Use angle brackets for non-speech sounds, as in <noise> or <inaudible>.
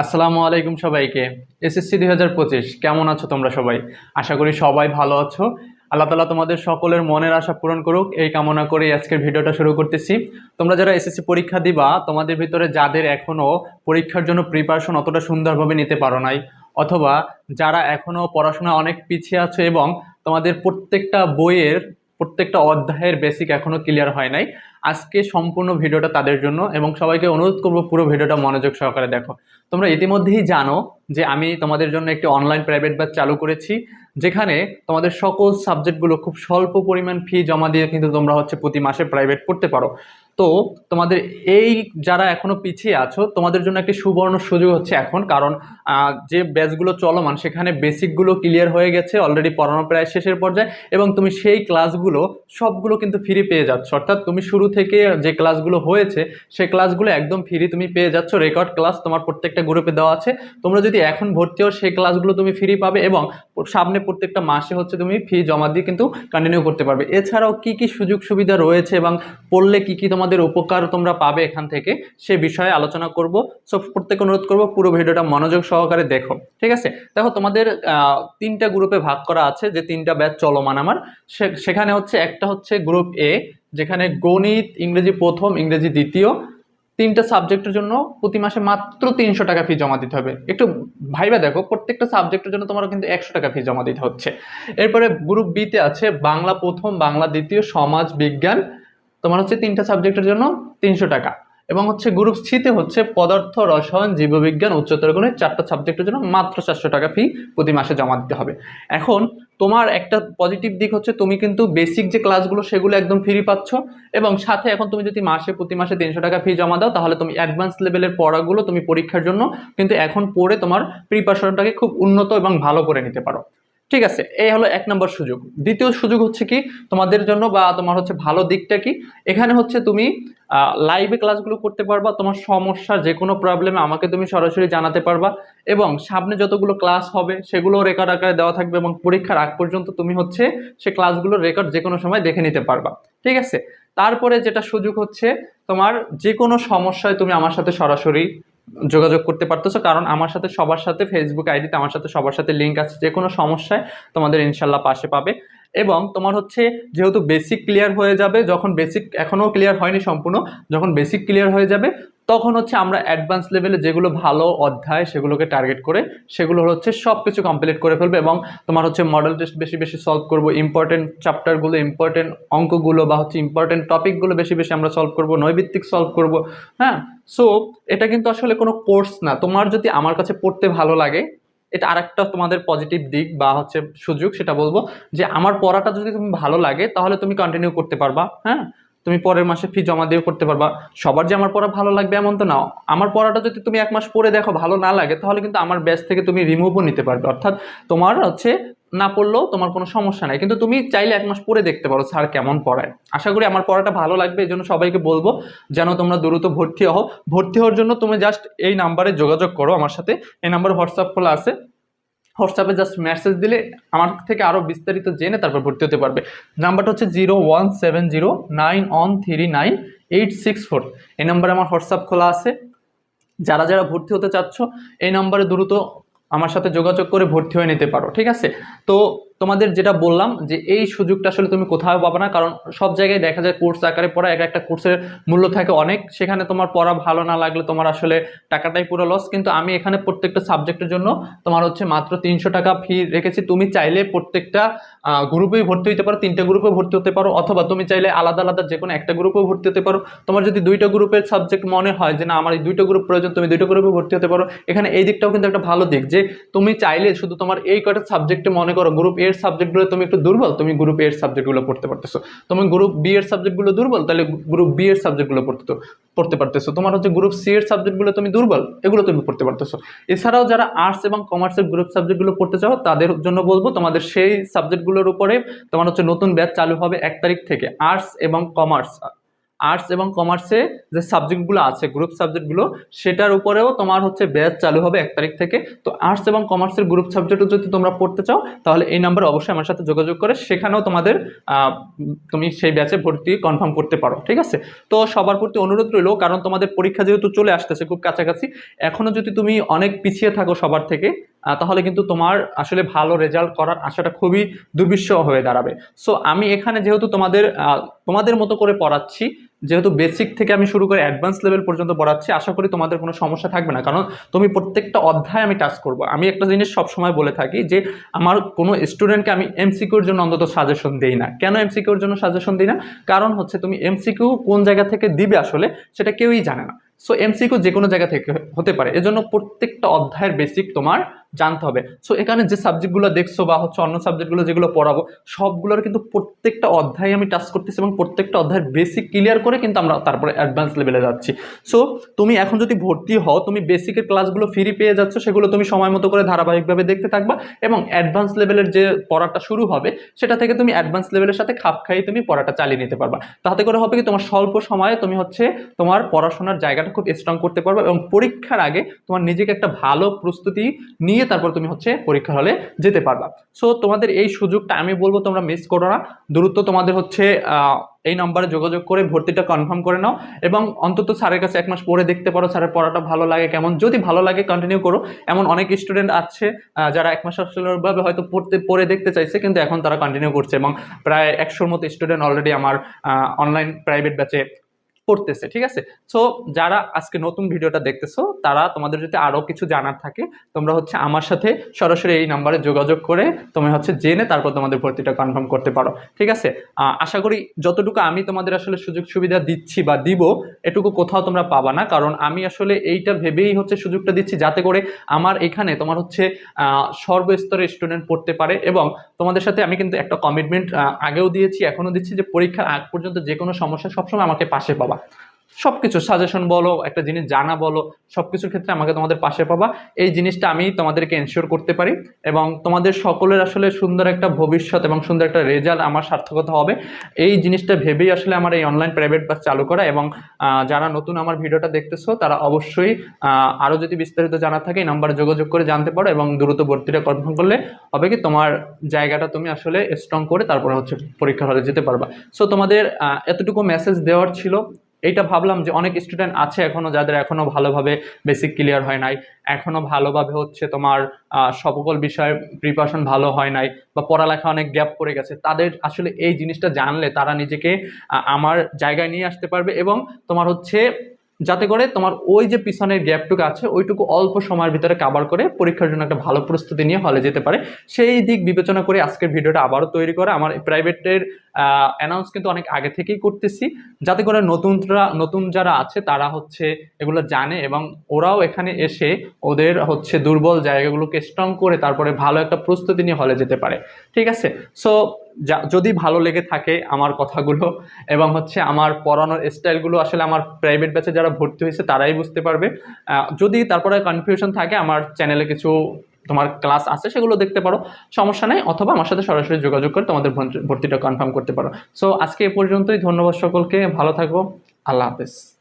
আসসালামু আলাইকুম সবাইকে। এসএসসি দুই হাজার পঁচিশ, কেমন আছো তোমরা সবাই? আশা করি সবাই ভালো আছো। আল্লাহ তালা তোমাদের সকলের মনের আশা পূরণ করুক, এই কামনা করে আজকের ভিডিওটা শুরু করতেছি। তোমরা যারা এসএসসি পরীক্ষা দিবা, তোমাদের ভিতরে যাদের এখনও পরীক্ষার জন্য প্রিপারেশন অতটা সুন্দরভাবে নিতে পারো নাই, অথবা যারা এখনও পড়াশোনা অনেক পিছিয়ে আছো এবং তোমাদের প্রত্যেকটা বইয়ের প্রত্যেকটা অধ্যায়ের বেসিক এখনও ক্লিয়ার হয় নাই। আজকে সম্পূর্ণ ভিডিওটা তাদের জন্য এবং সবাইকে অনুরোধ করব পুরো ভিডিওটা মনোযোগ সহকারে দেখো। তোমরা ইতিমধ্যেই জানো যে আমি তোমাদের জন্য একটি অনলাইন প্রাইভেট ব্যাচ চালু করেছি, যেখানে তোমাদের সকল সাবজেক্টগুলো খুব স্বল্প পরিমাণ ফি জমা দিয়ে কিন্তু তোমরা হচ্ছে প্রতি মাসে প্রাইভেট পড়তে পারো। তো তোমাদের এই যারা এখনও পিছিয়ে আছো, তোমাদের জন্য একটি সুবর্ণ সুযোগ হচ্ছে এখন। কারণ যে ব্যাচগুলো চলমান, সেখানে বেসিকগুলো ক্লিয়ার হয়ে গেছে অলরেডি পড়ানো প্রায় শেষের পর্যায়ে, এবং তুমি সেই ক্লাসগুলো, সবগুলো কিন্তু ফ্রি পেয়ে যাচ্ছ। অর্থাৎ তুমি শুরু থেকে যে ক্লাসগুলো হয়েছে সেই ক্লাসগুলো একদম ফ্রি তুমি পেয়ে যাচ্ছ। রেকর্ড ক্লাস তোমার প্রত্যেকটা গ্রুপে দেওয়া আছে। তোমরা যদি এখন ভর্তি হও সেই ক্লাসগুলো তুমি ফ্রি পাবে, এবং সামনে প্রত্যেকটা মাসে হচ্ছে তুমি ফি জমা দিয়ে কিন্তু কন্টিনিউ করতে পারবে। এছাড়াও কি কি সুযোগ সুবিধা রয়েছে, এবং পড়লে কি কি তোমাদের উপকার তোমরা পাবে এখান থেকে, সে বিষয়ে আলোচনা করব। সো প্রত্যেক অনুরোধ করব, পুরো ভিডিওটা মনোযোগ সহকারে দেখো, ঠিক আছে? দেখো, তোমাদের তিনটা গ্রুপে ভাগ করা আছে, যে তিনটা ব্যাচ চলমান আমার। সেখানে হচ্ছে, একটা হচ্ছে গ্রুপ এ যেখানে গণিত, ইংরেজি প্রথম, ইংরেজি দ্বিতীয়। তিনটা সাবজেক্টের জন্য প্রতি মাসে মাত্র তিনশো টাকা ফি জমা দিতে হবে। একটু ভাইবা দেখো, প্রত্যেকটা সাবজেক্টের জন্য তোমার কিন্তু একশো টাকা ফি জমা দিতে হচ্ছে। এরপরে গ্রুপ বিতে আছে, বাংলা প্রথম, বাংলা দ্বিতীয়, সমাজ, বিজ্ঞান। তোমার হচ্ছে তিনটা সাবজেক্টের জন্য তিনশো টাকা। এবং হচ্ছে গ্রুপ সিতে হচ্ছে পদার্থ, রসায়ন, জীববিজ্ঞান, উচ্চতর গণিত চারটা সাবজেক্টের জন্য মাত্র চারশো টাকা ফি প্রতি মাসে জমা দিতে হবে। এখন তোমার একটা পজিটিভ দিক হচ্ছে তুমি কিন্তু বেসিক যে ক্লাসগুলো সেগুলো একদম ফ্রি পাচ্ছ এবং সাথে এখন তুমি যদি মাসে, প্রতি মাসে তিনশো টাকা ফি জমা দাও, তাহলে তুমি অ্যাডভান্স লেভেলের পড়াগুলো তুমি পরীক্ষার জন্য কিন্তু এখন পড়ে তোমার প্রিপারেশনটাকে খুব উন্নত এবং ভালো করে নিতে পারো। ঠিক আছে, এই হলো এক নম্বর সুযোগ। দ্বিতীয় সুযোগ হচ্ছে কি, তোমাদের জন্য বা তোমার হচ্ছে ভালো দিকটা কি? এখানে হচ্ছে তুমি লাইভে ক্লাসগুলো করতে পারবা, তোমার সমস্যা যে কোনো প্রবলেমে আমাকে তুমি সরাসরি জানাতে পারবা এবং সামনে যতগুলো ক্লাস হবে সেগুলো রেকর্ড আকারে দেওয়া থাকবে এবং পরীক্ষার আগ পর্যন্ত তুমি হচ্ছে সে ক্লাসগুলোর রেকর্ড যে কোনো সময় দেখে নিতে পারবা। ঠিক আছে? তারপরে যেটা সুযোগ হচ্ছে, তোমার যে কোনো সমস্যায় তুমি আমার সাথে সরাসরি যোগাযোগ করতে পারতেছো, কারণ আমার সাথে সবার সাথে ফেসবুক আইডিতে আমার সাথে সবার সাথে লিঙ্ক আছে, যে কোনো সমস্যায় তোমাদের ইনশাল্লাহ পাশে পাবে। এবং তোমার হচ্ছে যেহেতু বেসিক ক্লিয়ার হয়ে যাবে, যখন বেসিক এখনও ক্লিয়ার হয়নি সম্পূর্ণ, যখন বেসিক ক্লিয়ার হয়ে যাবে তখন হচ্ছে আমরা অ্যাডভান্স লেভেলে যেগুলো ভালো অধ্যায় সেগুলোকে টার্গেট করে সেগুলো হচ্ছে সব কিছু কমপ্লিট করে ফেলবে এবং তোমার হচ্ছে মডেল টেস্ট বেশি বেশি সলভ করব ইম্পর্টেন্ট চ্যাপ্টারগুলো ইম্পর্টেন্ট অঙ্কগুলো বা হচ্ছে ইম্পর্টেন্ট টপিকগুলো বেশি বেশি আমরা সলভ করব নৈভিত্তিক সলভ করব হ্যাঁ? সো এটা কিন্তু আসলে কোনো কোর্স না। তোমার যদি আমার কাছে পড়তে ভালো লাগে, এটা আরেকটা তোমাদের পজিটিভ দিক বা হচ্ছে সুযোগ, সেটা বলব যে আমার পড়াটা যদি তুমি ভালো লাগে, তাহলে তুমি কন্টিনিউ করতে পারবা হ্যাঁ? তুমি পরের মাসে ফি জমা দিয়ে করতে পারবা। সবার যে আমার পড়া ভালো লাগবে এমন তো না আমার পড়াটা যদি তুমি এক মাস পরে দেখো ভালো না লাগে, তাহলে কিন্তু আমার ব্যাচ থেকে তুমি রিমুভও নিতে পারবে। অর্থাৎ তোমার হচ্ছে না পড়লেও তোমার কোনো সমস্যা নাই। কিন্তু তুমি চাইলে এক মাস পরে দেখতে পারো স্যার কেমন পড়ায়। আশা করি আমার পড়াটা ভালো লাগবে, এই জন্য সবাইকে বলব যেন তোমরা দ্রুত ভর্তি হও। ভর্তি হওয়ার জন্য তুমি জাস্ট এই নাম্বারে যোগাযোগ করো আমার সাথে। এই নাম্বার হোয়াটসঅ্যাপ খোলা আছে। হোয়াটসঅ্যাপে জাস্ট মেসেজ দিলে আমার থেকে আরও বিস্তারিত জেনে তারপর ভর্তি হতে পারবে। নাম্বারটা হচ্ছে zero one seven zero nine one three nine eight six four এই নাম্বারে আমার হোয়াটসঅ্যাপ খোলা আছে। যারা যারা ভর্তি হতে চাচ্ছ, এই নাম্বারে দ্রুত আমার সাথে যোগাযোগ করে ভর্তি হয়ে নিতে পারো, ঠিক আছে? তো তোমাদের যেটা বললাম যে এই সুযোগটা আসলে তুমি কোথাও পাবে না, কারণ সব জায়গায় দেখা যায় কোর্স আকারে পড়া, এক একটা কোর্সের মূল্য থাকে অনেক। সেখানে তোমার পড়া ভালো না লাগলে তোমার আসলে টাকাটাই পুরো লস কিন্তু আমি এখানে প্রত্যেকটা সাবজেক্টের জন্য তোমার হচ্ছে মাত্র তিনশো টাকা ফি রেখেছি। তুমি চাইলে প্রত্যেকটা গ্রুপেই ভর্তি হতে পারো, তিনটা গ্রুপে ভর্তি হতে পারো, অথবা তুমি চাইলে আলাদা আলাদা যে কোনো একটা গ্রুপেও ভর্তি হতে পারো। তোমার যদি দুইটা গ্রুপের সাবজেক্ট মনে হয় যে না, আমার এই দুইটা গ্রুপ প্রয়োজন, তুমি দুইটা গ্রুপে ভর্তি হতে পারো। এখানে এই দিকটাও কিন্তু একটা ভালো দিক যে তুমি চাইলে শুধু তোমার এই কটা সাবজেক্টে মনে করো গ্রুপ এর সাবজেক্টগুলো তুমি একটু দুর্বল, তুমি গ্রুপ এর সাবজেক্টগুলো পড়তে পারতেছো। তুমি গ্রুপ বি এর সাবজেক্টগুলো দুর্বল, তাহলে গ্রুপ বি এর সাবজেক্টগুলো পড়তে পড়তে পারতেছো। তোমার হচ্ছে গ্রুপ সি এর সাবজেক্টগুলো তুমি দুর্বল, এগুলো তুমি পড়তে পারতেছো। এছাড়াও যারা আর্টস এবং কমার্সের গ্রুপ সাবজেক্টগুলো পড়তে চাও, তাদের জন্য বলব, তোমাদের সেই সাবজেক্টগুলোর উপরে তোমার হচ্ছে নতুন ব্যাচ চালু হবে এক তারিখ থেকে। আর্টস এবং কমার্স আর্টস এবং কমার্সে যে সাবজেক্টগুলো আছে গ্রুপ সাবজেক্টগুলো সেটার উপরেও তোমার হচ্ছে ব্যাচ চালু হবে এক তারিখ থেকে। তো আর্টস এবং কমার্সের গ্রুপ সাবজেক্টও যদি তোমরা পড়তে চাও, তাহলে এই নাম্বারে অবশ্যই আমার সাথে যোগাযোগ করে, সেখানেও তোমাদের তুমি সেই ব্যাচে ভর্তি কনফার্ম করতে পারো, ঠিক আছে? তো সবার প্রতি অনুরোধ রইল, কারণ তোমাদের পরীক্ষা যেহেতু চলে আসতেছে খুব কাছাকাছি, এখনও যদি তুমি অনেক পিছিয়ে থাকো সবার থেকে তাহলে কিন্তু তোমার আসলে ভালো রেজাল্ট করার আশাটা খুবই দুর্বিষহ হয়ে দাঁড়াবে। সো আমি এখানে যেহেতু তোমাদের তোমাদের মতো করে পড়াচ্ছি যেহেতু বেসিক থেকে আমি শুরু করে অ্যাডভান্স লেভেল পর্যন্ত পড়াচ্ছি, আশা করি তোমাদের কোনো সমস্যা থাকবে না। কারণ তুমি প্রত্যেকটা অধ্যায় আমি টাচ করব। আমি একটা জিনিস সবসময় বলে থাকি যে, আমার কোনো স্টুডেন্টকে আমি এমসিকিউর জন্য অন্তত সাজেশন দিই না। কেন এমসিকিউর জন্য সাজেশন দিই না? কারণ হচ্ছে তুমি এমসিকিউ কোন জায়গা থেকে দিবে আসলে, সেটা কেউই জানে না। সো এমসিকিউ যে কোনো জায়গা থেকে হতে পারে। এজন্য প্রত্যেকটা অধ্যায়ের বেসিক তোমার জানতে হবে। সো এখানে যে সাবজেক্টগুলো দেখছ বা হচ্ছে অন্য সাবজেক্টগুলো যেগুলো পড়াবো, সবগুলোর কিন্তু প্রত্যেকটা অধ্যায় আমি টাচ করতেছি এবং প্রত্যেকটা অধ্যায়ের বেসিক ক্লিয়ার করে কিন্তু আমরা তারপরে অ্যাডভান্স লেভেলে যাচ্ছি। সো তুমি এখন যদি ভর্তি হও, তুমি বেসিকের ক্লাসগুলো ফ্রি পেয়ে যাচ্ছ, সেগুলো তুমি সময় মতো করে ধারাবাহিকভাবে দেখতে থাকবা এবং অ্যাডভান্স লেভেলের যে পড়াটা শুরু হবে, সেটা থেকে তুমি অ্যাডভান্স লেভেলের সাথে খাপ খাইয়ে তুমি পড়াটা চালিয়ে নিতে পারবা। তাতে করে হবে কি, তোমার স্বল্প সময়ে তুমি হচ্ছে তোমার পড়াশোনার জায়গাটা খুব স্ট্রং করতে পারবে এবং পরীক্ষার আগে তোমার নিজেকে একটা ভালো প্রস্তুতি নিয়ে তারপর তুমি হচ্ছে পরীক্ষা হলে যেতে পারবা। সো তোমাদের এই সুযোগটা আমি বলব, তোমরা মিস করো না। দ্রুত তোমাদের হচ্ছে এই নম্বরে যোগাযোগ করে ভর্তিটা কনফার্ম করে নাও এবং অন্তত স্যারের কাছে এক মাস পড়ে দেখতে পারো স্যারের পড়াটা ভালো লাগে কেমন। যদি ভালো লাগে কন্টিনিউ করো। এমন অনেক স্টুডেন্ট আছে যারা এক মাস আসলেভাবে হয়তো পড়তে, পড়ে দেখতে চাইছে, কিন্তু এখন তারা কন্টিনিউ করছে এবং প্রায় একশোর মতো স্টুডেন্ট অলরেডি আমার অনলাইন প্রাইভেট ব্যাচে পড়তেছে ঠিক আছে? সো যারা আজকে নতুন ভিডিওটা দেখতেছো তারা তোমাদের যদি আরও কিছু জানার থাকে তোমরা হচ্ছে আমার সাথে সরাসরি এই নাম্বারে যোগাযোগ করে তুমি হচ্ছে জেনে তারপর তোমাদের ভর্তিটা কনফার্ম করতে পারো ঠিক আছে? আশা করি যতটুকু আমি তোমাদের আসলে সুযোগ সুবিধা দিচ্ছি বা দিব এটুকু কোথাও তোমরা পাবা না। কারণ আমি আসলে এইটা ভেবেই হচ্ছে সুযোগটা দিচ্ছি যাতে করে আমার এখানে তোমার হচ্ছে আহ, সর্বস্তরের স্টুডেন্ট পড়তে পারে এবং তোমাদের সাথে আমি কিন্তু একটা কমিটমেন্ট আগেও দিয়েছি এখনও দিচ্ছি যে পরীক্ষার আগ পর্যন্ত যে কোনো সমস্যা সবসময় আমাকে পাশে পাবা। সব কিছু সাজেশন বলো, একটা জিনিস জানা বলো সব কিছুর ক্ষেত্রে আমাকে তোমাদের পাশে পাবা। এই জিনিসটা আমি তোমাদেরকে এনশিওর করতে পারি এবং তোমাদের সকলের আসলে সুন্দর একটা ভবিষ্যৎ এবং সুন্দর একটা রেজাল্ট আমার সার্থকতা হবে। এই জিনিসটা ভেবেই আসলে আমার এই অনলাইন প্রাইভেট বাস চালু করা এবং যারা নতুন আমার ভিডিওটা দেখতেছো, তারা অবশ্যই আরও যদি বিস্তারিত জানা থাকে, এই নাম্বারে যোগাযোগ করে জানতে পারো এবং দ্রুত ভর্তিটা কনফার্ম করলে হবে কি, তোমার জায়গাটা তুমি আসলে স্ট্রং করে তারপরে হচ্ছে পরীক্ষা হলে যেতে পারবা। সো তোমাদের এতটুকু মেসেজ দেওয়ার ছিল। এইটা ভাবলাম যে অনেক স্টুডেন্ট আছে এখনও যাদের এখনও ভালোভাবে বেসিক ক্লিয়ার হয় নাই, এখনও ভালোভাবে হচ্ছে তোমার সকল বিষয়ে প্রিপারেশন ভালো হয় নাই বা পড়ালেখা অনেক গ্যাপ পড়ে গেছে, তাদের আসলে এই জিনিসটা জানলে তারা নিজেকে আমার জায়গায় নিয়ে আসতে পারবে এবং তোমার হচ্ছে যাতে করে তোমার ওই যে পিছনের গ্যাপটুকু আছে, ওইটুকু অল্প সময়ের ভিতরে কাভার করে পরীক্ষার জন্য একটা ভালো প্রস্তুতি নিয়ে হলে যেতে পারে। সেই দিক বিবেচনা করে আজকের ভিডিওটা আবারও তৈরি করা। আমার প্রাইভেটের অ্যানাউন্স কিন্তু অনেক আগে থেকেই করতেছি। যাতে করে নতুনরা, নতুন যারা আছে, তারা হচ্ছে এগুলো জানে এবং ওরাও এখানে এসে ওদের হচ্ছে দুর্বল জায়গাগুলোকে স্ট্রং করে তারপরে ভালো একটা প্রস্তুতি নিয়ে হলে যেতে পারে। ঠিক আছে? সো যা, যদি ভালো লেগে থাকে আমার কথাগুলো <laughs> এবং হচ্ছে আমার পড়ানোর স্টাইলগুলো আসলে আমার প্রাইভেট ব্যাচে যারা ভর্তি হয়েছে তারাই বুঝতে পারবে। যদি তারপরে কনফিউশন থাকে, আমার চ্যানেলে কিছু তোমার ক্লাস আছে সেগুলো দেখতে পারো। সমস্যা নেই, অথবা আমার সাথে সরাসরি যোগাযোগ করে তোমাদের ভর্তিটা কনফার্ম করতে পারো। সো আজকে এ পর্যন্তই, ধন্যবাদ সকলকে, ভালো থাকব আল্লাহ হাফেজ।